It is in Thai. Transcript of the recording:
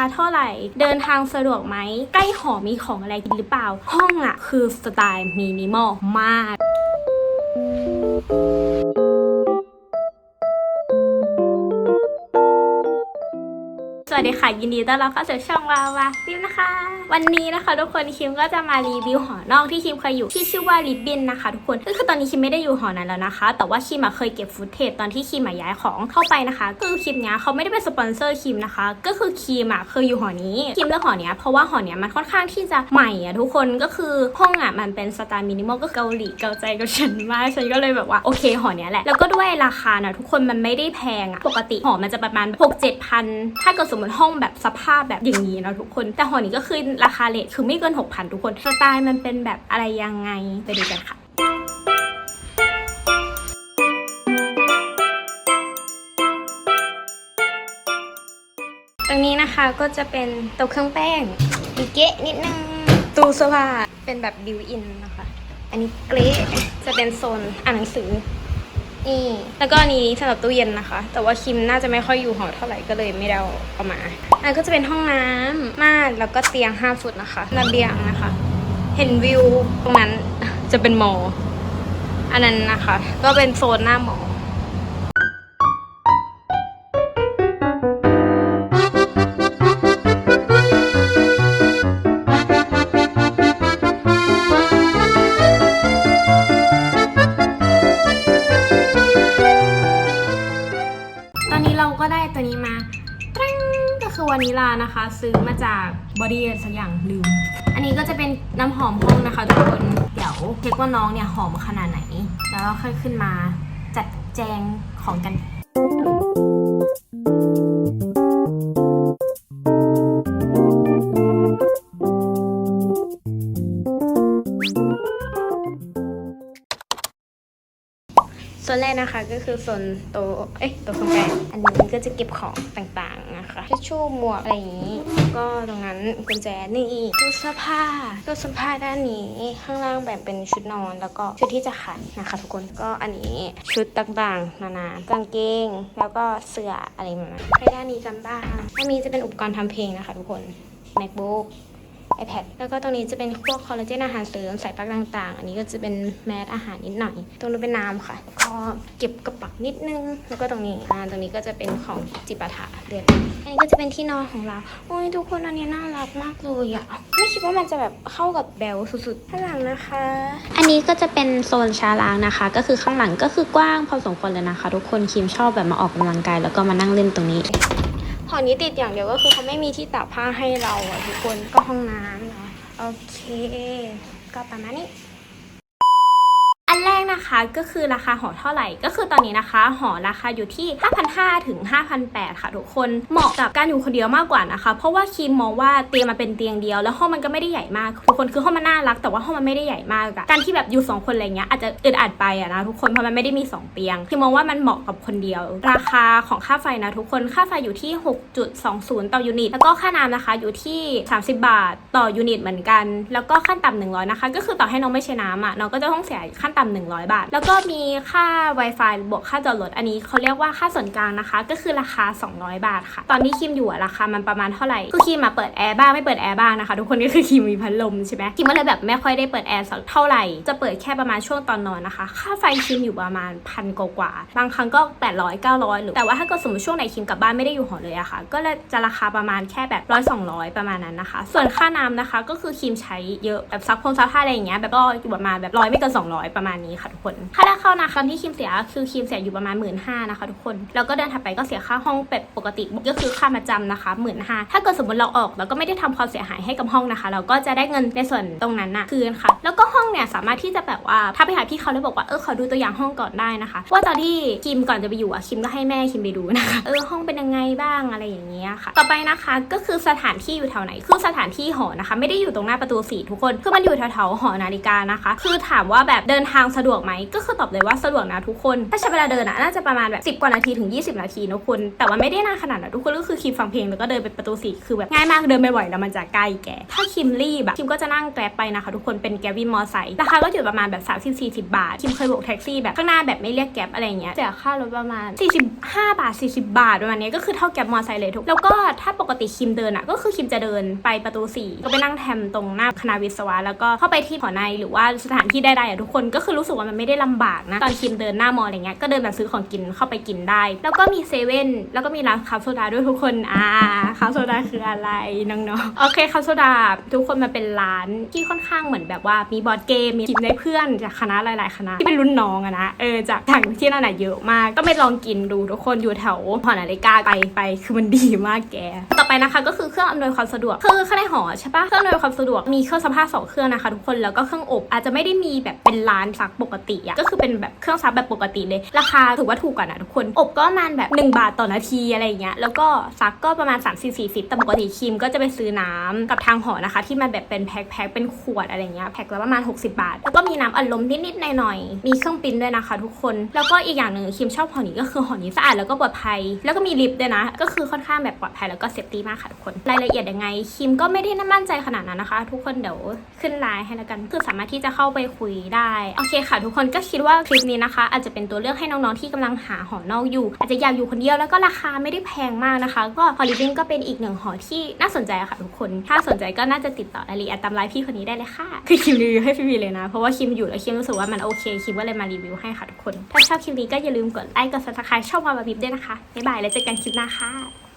าเท่าไหร่ เดินทางสะดวกไหม ใกล้หอมีของอะไรกินหรือเปล่า ห้องอะคือสไตล์มินิมอลมาก สวัสดีค่ะ ยินดีต้อนรับเข้าสู่ช่องวาวาฟิมนะคะ วันนี้นะคะทุกคนคิมก็จะมารีวิวหอนอกที่คิมเคยอยู่ที่ชื่อว่าริบบินนะคะ ทุกคนก็คือตอนนี้คิมไม่ได้อยู่หอนั้นแล้วนะคะ แต่ว่าคิมเคยเก็บฟุตเทจตอนที่คิมย้ายของเข้าไปนะคะคือคลิปเนี้ยเขาไม่ได้เป็นสปอนเซอร์คิมนะคะ ก็คือคิมเคยอยู่หอนี้คิมเลือกหอเนี้ยเพราะว่าหอเนี้ยมันค่อนข้างที่จะใหม่อะทุกคนก็คือห้องอะมันเป็นสไตล์มินิมอลก็เกาหลีเกาใจกับฉันมากฉันก็เลยแบบว่าโอเคหอเนี้ยแหละแล้วก็ด้วยราคานะทุกคนมันไม่ได้แพงอะปกติหอมันจะประมาณ 6 7พันถ้าเกิดสมมติห้องแบบสภาพแบบอย่างนี้นะทุกคน แต่หอนี้ก็คือราคาเลทคือไม่เกิน 6,000 ทุกคนสไตล์มันเป็นแบบอะไรยังไงไปดูกันค่ะตรงนี้นะคะก็จะเป็นโต๊ะเครื่องแป้งมีเกะนิดนึงตู้เสื้อผ้าเป็นแบบบิวอินนะคะ อันนี้เกรดจะเป็นโซนอ่านหนังสือ นี่แล้วก็อันนี้สำหรับตู้เย็นนะคะ แต่ว่าคิมน่าจะไม่ค่อยอยู่หอเท่าไหร่ก็เลยไม่ได้เอามาอันก็จะเป็นห้องน้ำม่านแล้วก็เตียง5ฟุตนะคะระเบียงนะคะ เห็นวิวตรงนั้นจะเป็นมออันนั้นนะคะ ก็เป็นโซนหน้ามอ อนนี้เราก็ได้ตัวนี้มาตริ้งก็คือวานิลานะคะ ซื้อมาจากบอดี้สักอย่างลืม อันนี้ก็จะเป็นน้ำหอมห้องนะคะทุกคน เดี๋ยวเช็คว่าน้องเนี่ยหอมขนาดไหน แล้วเราค่อยขึ้นมาจัดแจงของกัน โซนแรกนะคะก็คือโซนโตเอ้ยโตคงแป้งอันนี้ก็จะเก็บของต่างๆนะคะทิชชู่หมวกอะไรอย่างนี้ก็ตรงนั้นกุญแจนี่ตู้เสื้อผ้าตู้เสื้อผ้าด้านนี้ข้างล่างแบ่งเป็นชุดนอนแล้วก็ชุดที่จะขัดนะคะทุกคนก็อันนี้ชุดต่างๆนานากางเกง แล้วก็เสื้ออะไรแบบนั้ด้านนี้กันบ้างอันนี้จะเป็นอุปกรณ์ทำเพลงนะคะทุกคน macbook iPad แล้วก็ตรงนี้จะเป็นพวกคอลลาเจนอาหารเสริมสายพักต่างๆ อันนี้ก็จะเป็นแมสอาหารนิดหน่อย ตรงนู้นเป็นน้ำค่ะ ก็เก็บกระเป๋านิดนึง แล้วก็ตรงนี้อ่าตรงนี้ก็จะเป็นของจิปาถะเดือนอันนี้ก็จะเป็นที่นอนของเราโอ้ยทุกคนอันนี้น่ารักมากเลยอะไม่คิดว่ามันจะแบบเข้ากับแบลสุดๆข้างหลังนะคะ อันนี้ก็จะเป็นโซนชาล้างนะคะ ก็คือข้างหลังก็คือกว้างพอสมควรเลยนะคะ ทุกคนคิมชอบแบบมาออกกำลังกายแล้วก็มานั่งเล่นตรงนี้ หอนี้ติดอย่างเดียวก็คือเขาไม่มีที่ตากผ้าให้เราอะทุกคนก็ห้องน้ำเนาะโอเค ก็ประมาณนี้ นแรกนะคะก็คือราคาหอเท่าไหร่ ก็คือตอนนี้นะคะหอราคาอยู่ที่ 5,500ถึง5,800 ค่ะทุกคนเหมาะกับการอยู่คนเดียวมากกว่านะคะ เพราะว่าคิมมองว่าเตียงมันเป็นเตียงเดียว แล้วห้องมันก็ไม่ได้ใหญ่มากทุกคนคือห้องมันน่ารัก แต่ว่าห้องมันไม่ได้ใหญ่มากอะการที่แบบอยู่สองคนอะไรเงี้ยอาจจะอึดอัดไปอะนะทุกคนเพราะมันไม่ได้มีสองเตียงคิมมองว่ามันเหมาะกับคนเดียว ราคาของค่าไฟนะทุกคนค่าไฟอยู่ที่ 6.20 ต่อยูนิตแล้วก็ค่าน้ำนะคะอยู่ที่ 30 บาท ต่อยูนิตเหมือนกัน แล้วก็ขั้นต่ำ100นะคะก็คือต่อให้น้องไม่ใช้น้ำอะน้องก็จะต้องเสียขั้นต่ำ100 บาท แล้วก็มีค่า Wi-Fi บวกค่าจอดรถอันนี้เขาเรียกว่าค่าส่วนกลางนะคะ ก็คือราคา 200 บาทค่ะ ตอนที่คิมอยู่ราคามันประมาณเท่าไหร่คือคิมมาเปิดแอร์บ้างไม่เปิดแอร์บ้างนะคะทุกคนก็คือคิมมีพัดลมใช่ไหมคิมก็เลยแบบไม่ค่อยได้เปิดแอร์สักเท่าไหร่จะเปิดแค่ประมาณช่วงตอนนอนนะคะ ค่าไฟคิมอยู่ประมาณพันกว่าๆบางครั้งก็ 800 900หรือแต่ว่าถ้าเกิดสมมติช่วงไหนคิมกลับบ้านไม่ได้อยู่หอเลยอะค่ะ ก็จะราคาประมาณแค่แบบร้อยสองร้อยประมาณนั้นนะคะ ส่วนค่าน้ำนะคะก็คือคิมใช้เยอะแบบซักพงซักผ้าอะไรอย่างเงี้ยแบบก็อยู่ประมาณแบบร้อยไม่เกิน200 ประมาณนี้ค่ะทุกคนค่าแรกเข้านะคะที่คิมเสียคือคิมเสียอยู่ประมาณหมื่นห้านะคะทุกคนแล้วก็เดินถัดไปก็เสียค่าห้องเป็ดปกติก็คือค่ามาจำนะคะหมื่นห้าถ้าเกิดสมมติเราออกแล้วก็ไม่ได้ทำความเสียหายให้กับห้องนะคะ เราก็จะได้เงินในส่วนตรงนั้นนะคืนค่ะ แล้วก็ห้องเนี่ยสามารถที่จะแบบว่าถ้าไปหาพี่เขาแล้วบอกว่าเออขอดูตัวอย่างห้องก่อนได้นะคะว่าตอนที่คิมก่อนจะไปอยู่อะคิมก็ให้แม่คิมไปดูนะคะเออห้องเป็นยังไงบ้างอะไรอย่างเงี้ยค่ะ ต่อไปนะคะก็คือสถานที่อยู่แถวไหนคือสถานที่หอนะคะ ไม่ได้อยู่ตรงหน้าประตูสีทุกคนคือมันอยู่แถวๆหอนาฬิกานะคะ คือถามว่าแบบเดินทางงสะดวกไหมก็คือตอบเลยว่าสะดวกนะทุกคน ถ้าใช้เวลาเดินอะน่าจะประมาณแบบ10 กว่านาทีถึง 20 นาทีนะคุณ แต่ว่าไม่ได้นานขนาดนั้นทุกคนก็คือคิมฟังเพลงแล้วก็เดินไปประตูสี่คือแบบง่ายมากเดินไปไหวแล้วมันจะใกล้แก ถ้าคิมรีบอะคิมก็จะนั่งแกร็บไปนะคะทุกคนเป็นแกร็บวินมอไซค์ราคาก็อยู่ประมาณแบบ 30 40 บาท คิมเคยโบกแท็กซี่แบบข้างหน้าแบบไม่เรียกแกร็บอะไรเงี้ยเสียค่ารถประมาณ 45 บาท 40 บาทประมาณนี้ก็คือเท่าแกร็บมอไซค์เลยทุกแล้วก็ถ้าปกติคิมเดินอะก็คือคิมจะเดินไปประตูสี่ก็ไปนั่งแทมตรงหน้าคณะวิศวะแล้วก็เข้าไปที่หอในหรือว่าสถานที่ใดๆอะทุกคนก็คือรู้สึกว่ามันไม่ได้ลำบากนะตอนคิมเดินหน้ามออะไรเงี้ยก็เดินแบบซื้อของกินเข้าไปกินได้ แล้วก็มีเซเว่นแล้วก็มีร้านคาโซดาด้วยทุกคนอ่าคาโซดาคืออะไรน้องๆโอเคคาโซดาทุกคนมันเป็นร้านที่ค่อนข้างเหมือนแบบว่ามีบอร์ดเกมมีกินได้เพื่อนจากคณะหลาย ๆ คณะที่เป็นรุ่นน้องอะนะเออจากทางที่นั่นอะเยอะมาก ก็ไปลองกินดูทุกคนอยู่แถวหอนาฬิกาไปไปคือมันดีมากแกต่อไปนะคะก็คือเครื่องอำนวยความสะดวก คือข้างในหอใช่ปะเครื่องอำนวยความสะดวกมีเครื่องซักผ้าสองเครื่องนะคะทุกคนแล้วก็เครื่องอบอาจจะไม่ได้มีแบบเป็นร้านซักปกติอะก็คือเป็นแบบเครื่องซักแบบปกติเลย ราคาถือว่าถูกกว่านะทุกคน อบก็ประมาณแบบ 1 บาทต่อนาทีอะไรอย่างเงี้ยแล้วก็ซักก็ประมาณ 3 4 4 0แต่ปกติครีมก็จะไปซื้อน้ำกับทางหอนะคะ ที่มันแบบเป็นแพ็คแพ็คเป็นขวดอะไรเงี้ยแพ็คละประมาณ 60 บาท แล้วก็มีน้ำอัดลมนิดๆหน่อยๆมีเครื่องปิ้นด้วยนะคะ ทุกคนแล้วก็อีกอย่างหนึ่งครีมชอบหอนี้ก็คือหอนี้สะอาดแล้วก็ปลอดภัย แล้วก็มีลิฟต์ด้วยนะ ก็คือค่อนข้างแบบปลอดภัยแล้วก็เซฟตีมากค่ะทุกคนรายละเอียดยังไงคิมก็ไม่ได้น่ามั่นใจขนาดนั้นนะคะ ทุกคนเดี๋ยวขึ้นไลน์ให้แล้วกันคือสามารถที่จะเข้าไปคุยได้โอเคค่ะ ทุกคนก็คิดว่าคลิปนี้นะคะ อาจจะเป็นตัวเลือกให้น้องๆที่กำลังหาหอนอกอยู่ อาจจะอยากอยู่คนเดียวแล้วก็ราคาไม่ได้แพงมากนะคะ ก็ฮอลลีบินก็เป็นอีกหนึ่งหอที่น่าสนใจค่ะทุกคนถ้าสนใจก็น่าจะติดต่อรายละเอียดตามไลน์พี่คนนี้ได้เลยค่ะ คือคิมรีวิวให้พี่ๆเลยนะ เพราะว่าคิมอยู่แล้วคิมรู้สึกว่ามันโอเคคิมก็เลยมารีวิวให้ค่ะทุกคน ถ้าชอบคลิปนี้ก็อย่าลืมกดไลค์กดซับสไครต์ช่องวาบาบิบด้วยนะคะบ๊ายบายแล้วเจอกันคลิปหน้าค่ะ